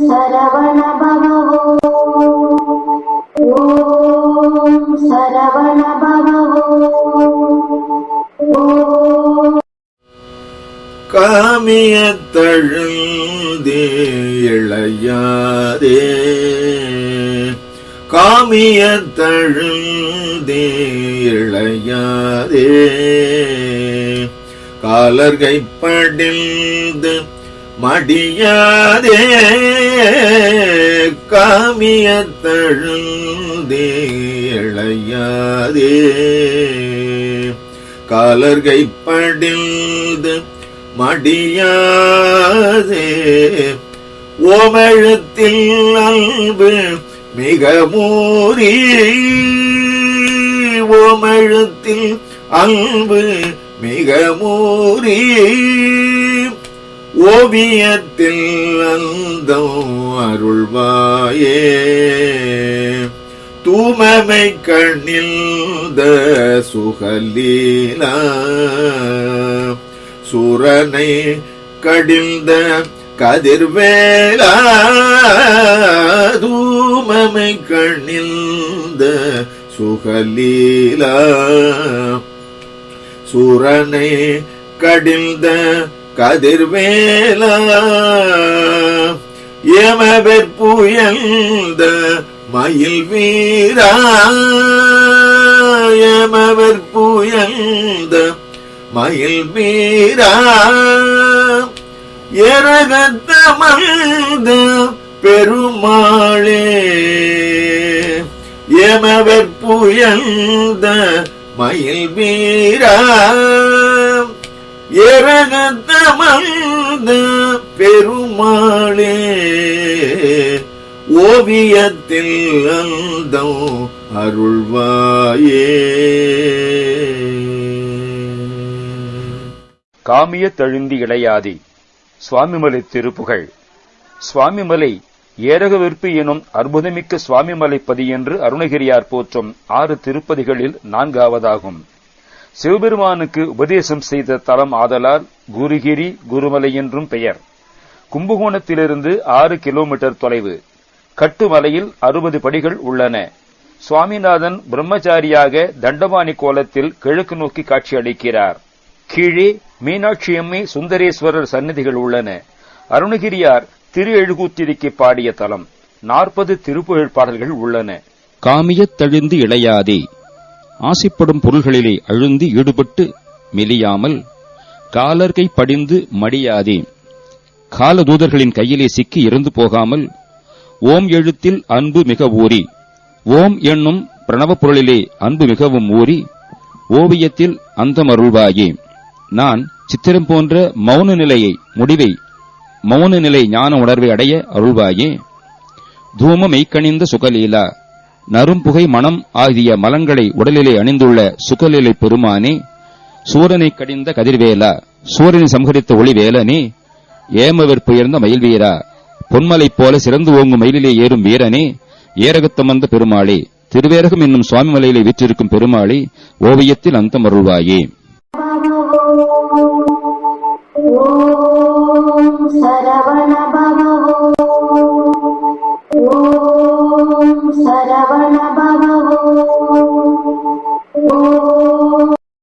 சரவண பவோ ஓம் சரவண பவோ ஓம் தழுந்தே இளையாதே. காமியத் தழுந்தே இளையாதே காலர்கைப்படிந்து மடியாதே காமியத் தழுந்தே இளையாதே. காலர்கை படிந்து மடியாதே ஓமெழுத்தில் அன்பு மிக மூறி ஓமெழுத்தில் அன்பு மிக மூறி ஓவியத்தில் அந்தம் அருள்வாயே. தூமமை கண்ணில்த சுகலீலா. சூரனை கடிந்த கதிர்வேலா. தூமமை கண்ணில்த சுகலீலா. சூரனை கடிந்த கதிர்வேலா. எமவெற்புயர்ந்த மயில் வீரா எமவெற்புயர்ந்த மயில் வீரா எரகத்த மந்த பெருமாளே. எமவெற்புயர்ந்த மயில் வீரா எரகத்தமர்ந்த பெருமாளே ஓவியத்தில் அந்தம் அருள்வாயே. காமிய தழுந்தி இளையாதி சுவாமிமலை திருப்புகழ். சுவாமிமலை ஏரகவிற்பு எனும் அற்புதமிக்க சுவாமிமலை பதி என்று அருணகிரியார் போற்றும் ஆறு திருப்பதிகளில் நான்காவதாகும். சிவபெருமானுக்கு உபதேசம் செய்த தலம் ஆதலால் குருகிரி குருமலை என்றும் பெயர். கும்பகோணத்திலிருந்து ஆறு கிலோமீட்டர் தொலைவு. கட்டுமலையில் அறுபது படிகள் உள்ளன. சுவாமிநாதன் பிரம்மச்சாரியாக தண்டபாணி கோலத்தில் கிழக்கு நோக்கி காட்சியளிக்கிறார் கீழே மீனாட்சியம்மை சுந்தரேஸ்வரர் சன்னதிகள் உள்ளன. அருணகிரியார் திரு எழுகூத்திரிக்கு பாடிய தலம். நாற்பது திருப்புகழ் பாடல்கள் உள்ளன. காமியத் தழுந்து இளையாதே. ஆசைப்படும் பொருள்களிலே அழுந்தி ஈடுபட்டு மெலியாமல் காலர்கை படிந்து மடியாதே. காலதூதர்களின் கையிலே சிக்கி இறந்து போகாமல் ஓம் எழுத்தில் அன்பு மிக ஊறி ஓம் என்னும் பிரணவப் பொருளிலே அன்பு மிகவும் ஊறி ஓவியத்தில் அந்தமருள்வாயே. நான் சித்திரம் போன்ற மௌன நிலையை முடிவை மௌன நிலை ஞான உணர்வை அடைய அருள்வாயே. தூம மெய்க்கணிந்த சுகலீலா நரும்புகை மனம் ஆகிய மலங்களை உடலிலே அணிந்துள்ள சுகலிலை பெருமானே சூரனை கடிந்த கதிர்வேலா சூரனை சம்ஹரித்த ஒளிவேலனே மயில் மயில்வீரா பொன்மலைப் போல சிறந்து ஓங்கும் மயிலிலே ஏறும் வீரனே ஏரகத்தம் வந்த பெருமாளே திருவேரகம் என்னும் சுவாமி மலையிலே வீற்றிருக்கும் பெருமாளே ஓவியத்தில் அந்தமருள்வாயே. Saravana